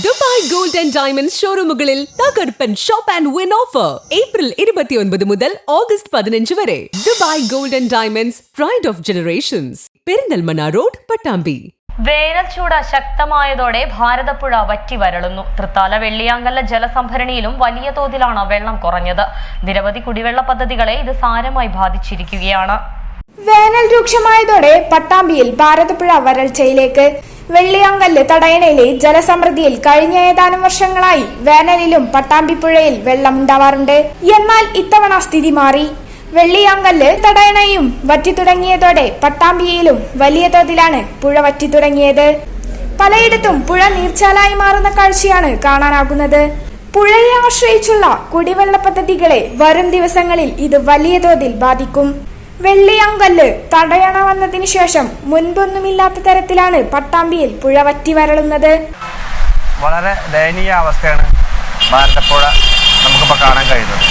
Dubai gold and diamond ഷോറൂമുകളിൽ തകർപ്പൻ shop and win offer. April ഇരുപത്തിയൊൻപത് മുതൽ ഓഗസ്റ്റ് പതിനഞ്ച് വരെ. Dubai gold and diamonds pride of generations Perinthalmanna road Pattambi. വേനൽ ചൂട് ശക്തമായതോടെ ഭാരതപ്പുഴ വറ്റി വരളുന്നു തൃത്താല വെള്ളിയാങ്കല്ല ജലസംഭരണിയിലും വലിയ തോതിലാണ് വെള്ളം കുറഞ്ഞത്. നിരവധി കുടിവെള്ള പദ്ധതികളെ ഇത് സാരമായി ബാധിച്ചിരിക്കുകയാണ്. വേനൽ രൂക്ഷമായതോടെ പട്ടാമ്പിയിൽ ഭാരതപ്പുഴ വരൾച്ചയിലേക്ക് വെള്ളിയാങ്കല്ല് തടയണയിലെ ജലസമൃദ്ധിയിൽ കഴിഞ്ഞ ഏതാനും വർഷങ്ങളായി വേനലിലും പട്ടാമ്പിപ്പുഴയിൽ വെള്ളമുണ്ടാവാറുണ്ട്. എന്നാൽ ഇത്തവണ സ്ഥിതി മാറി. വെള്ളിയാങ്കല്ല് തടയണയും വറ്റി തുടങ്ങിയതോടെ പട്ടാമ്പിയിലും വലിയ തോതിലാണ് പുഴ വറ്റി തുടങ്ങിയത് പലയിടത്തും പുഴ നീർച്ചാലായി മാറുന്ന കാഴ്ചയാണ് കാണാനാകുന്നത്. പുഴയെ ആശ്രയിച്ചുള്ള കുടിവെള്ള പദ്ധതികളെ വരും ദിവസങ്ങളിൽ ഇത് വലിയ തോതിൽ ബാധിക്കും. വെള്ളിയങ്കല്ല് തടയണ വന്നതിന് ശേഷം മുൻപൊന്നുമില്ലാത്ത തരത്തിലാണ് പട്ടാമ്പിയിൽ പുഴ വറ്റി വരളുന്നത്. വളരെ ദയനീയ അവസ്ഥയാണ് ഭാരതപ്പുഴ നമുക്കിപ്പോൾ കാണാൻ കഴിയുന്നത്.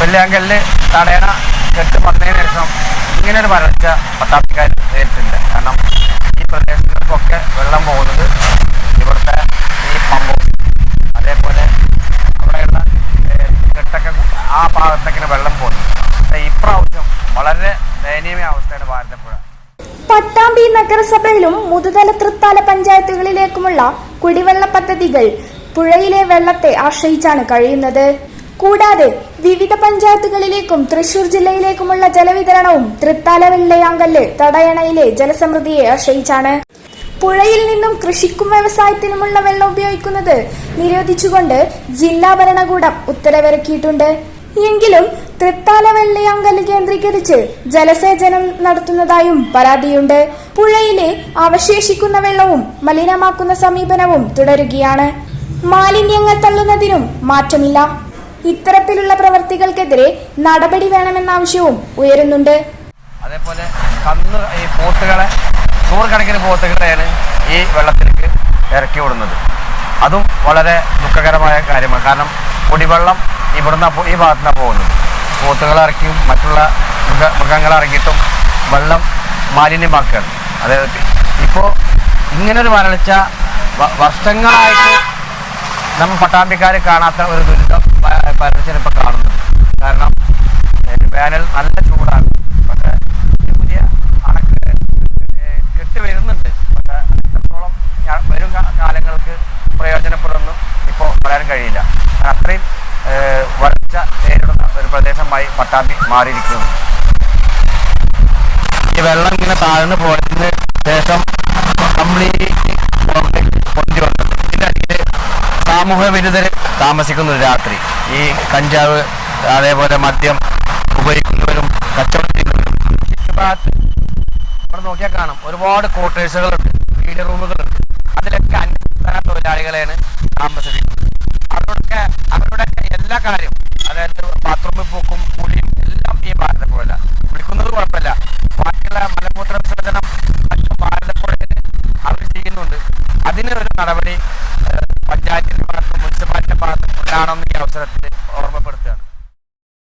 വെള്ളിയാങ്കല്ല് തടയണ കെട്ട് വന്നതിന് ശേഷം ഇങ്ങനൊരു വരൾച്ച പട്ടാമ്പിക്കാർ നേരിട്ടുണ്ട് കാരണം ഈ പ്രദേശങ്ങൾക്കൊക്കെ വെള്ളം പോകുന്നത് ദയനീയമായ അവസ്ഥയാണ് ഭാരതപ്പുഴ. പട്ടാമ്പി നഗരസഭയിലും മുതുതല തൃത്താല പഞ്ചായത്തുകളിലേക്കുമുള്ള കുടിവെള്ള പദ്ധതികൾ പുഴയിലെ വെള്ളത്തെ ആശ്രയിച്ചാണ് കഴിയുന്നത്. കൂടാതെ വിവിധ പഞ്ചായത്തുകളിലേക്കും തൃശൂർ ജില്ലയിലേക്കുമുള്ള ജലവിതരണവും തൃത്താല വെള്ളയാങ്കല്ല് തടയണയിലെ ജലസമൃദ്ധിയെ ആശ്രയിച്ചാണ്. പുഴയിൽ നിന്നും കൃഷിക്കും വ്യവസായത്തിനുമുള്ള വെള്ളം ഉപയോഗിക്കുന്നത് നിരോധിച്ചുകൊണ്ട് ജില്ലാ ഭരണകൂടം ഉത്തരവിറക്കിയിട്ടുണ്ട്. എങ്കിലും തൃത്താല വെള്ളയാങ്കല്ല് കേന്ദ്രീകരിച്ച് ജലസേചനം നടത്തുന്നതായും പരാതിയുണ്ട്. പുഴയിലെ അവശേഷിക്കുന്ന വെള്ളവും മലിനമാക്കുന്ന സമീപനവും തുടരുകയാണ്. മാലിന്യങ്ങൾ തള്ളുന്നതിനും മാറ്റമില്ല. ഇത്തരത്തിലുള്ള പ്രവർത്തികൾക്കെതിരെ നടപടി വേണമെന്ന ആവശ്യവും ഉയരുന്നുണ്ട്. അതേപോലെ കന്ന് ഈ പോത്തുകളെ നൂറുകണക്കിന് പോത്തുകളെയാണ് ഈ വെള്ളത്തിലേക്ക് ഇറക്കി വിടുന്നത്. അതും വളരെ ദുഃഖകരമായ കാര്യമാണ്. കാരണം കുടിവെള്ളം ഇവിടുന്ന് ഈ ഭാഗത്തു നിന്നാണ് പോകുന്നത് പോത്തുകളെ ഇറക്കിയും മറ്റുള്ള മൃഗ മൃഗങ്ങളെ ഇറക്കിയിട്ടും വെള്ളം മാലിന്യമാക്കുകയാണ്. അതായത് ഇപ്പോൾ ഇങ്ങനൊരു വരൾച്ച വർഷങ്ങളായിട്ട് നമ്മൾ പട്ടാമ്പിക്കാർ കാണാത്ത ഒരു ദുരിതം പരസ്യം ഇപ്പോൾ കാണുന്നത് കാരണം വേനൽ നല്ല ചൂടാണ്. പക്ഷേ പുതിയ പുതിയ കെട്ട് വരുന്നുണ്ട്. പക്ഷേ എത്രത്തോളം ഞാ- വരും കാലങ്ങൾക്ക് പ്രയോജനപ്പെടുന്നു ഇപ്പോൾ പറയാൻ കഴിയില്ല. അത്രയും വരൾച്ച നേരിടുന്ന ഒരു പ്രദേശമായി പട്ടാമ്പി മാറിയിരിക്കുന്നു. ഈ വെള്ളം ഇങ്ങനെ താഴ്ന്നു പോയതിന് ശേഷം കംപ്ലീറ്റ് പൊന്തി വന്നു. ഇതിന്റെ അടിയിൽ സാമൂഹ്യ വിരുദ്ധർ താമസിക്കുന്നു രാത്രി. ഈ കഞ്ചാവ് അതേപോലെ മദ്യം ഉപയോഗിക്കുന്നവരും കച്ചവടം ചെയ്യുന്നവരും. ഇവിടെ നോക്കിയാൽ കാണാം. ഒരുപാട് ക്വാർട്ടേഴ്സുകളുണ്ട് വീട് റൂമുകളുണ്ട് അതിലൊക്കെ അന്യസംസ്ഥാന തൊഴിലാളികളെയാണ് താമസിക്കുന്നത് അവരുടെ അവരുടെ എല്ലാ കാര്യം അതായത് ബാത്റൂമിൽ പോക്കും കുളിയും എല്ലാം ഈ ഭാരതപ്പുഴ കുളിക്കുന്നത് കുഴപ്പമില്ല. ബാക്കിയുള്ള മലമൂത്ര വിസർജനം മറ്റും ഭാരതപ്പുഴയിൽ അവർ ചെയ്യുന്നുണ്ട്. അതിന് ഒരു നടപടി പഞ്ചായത്തിന്റെ ഭാഗത്തും മുനിസിപ്പാലിറ്റിയുടെ ഭാഗത്തും ഉണ്ടാകണമെന്ന് ഈ അവസരത്തിൽ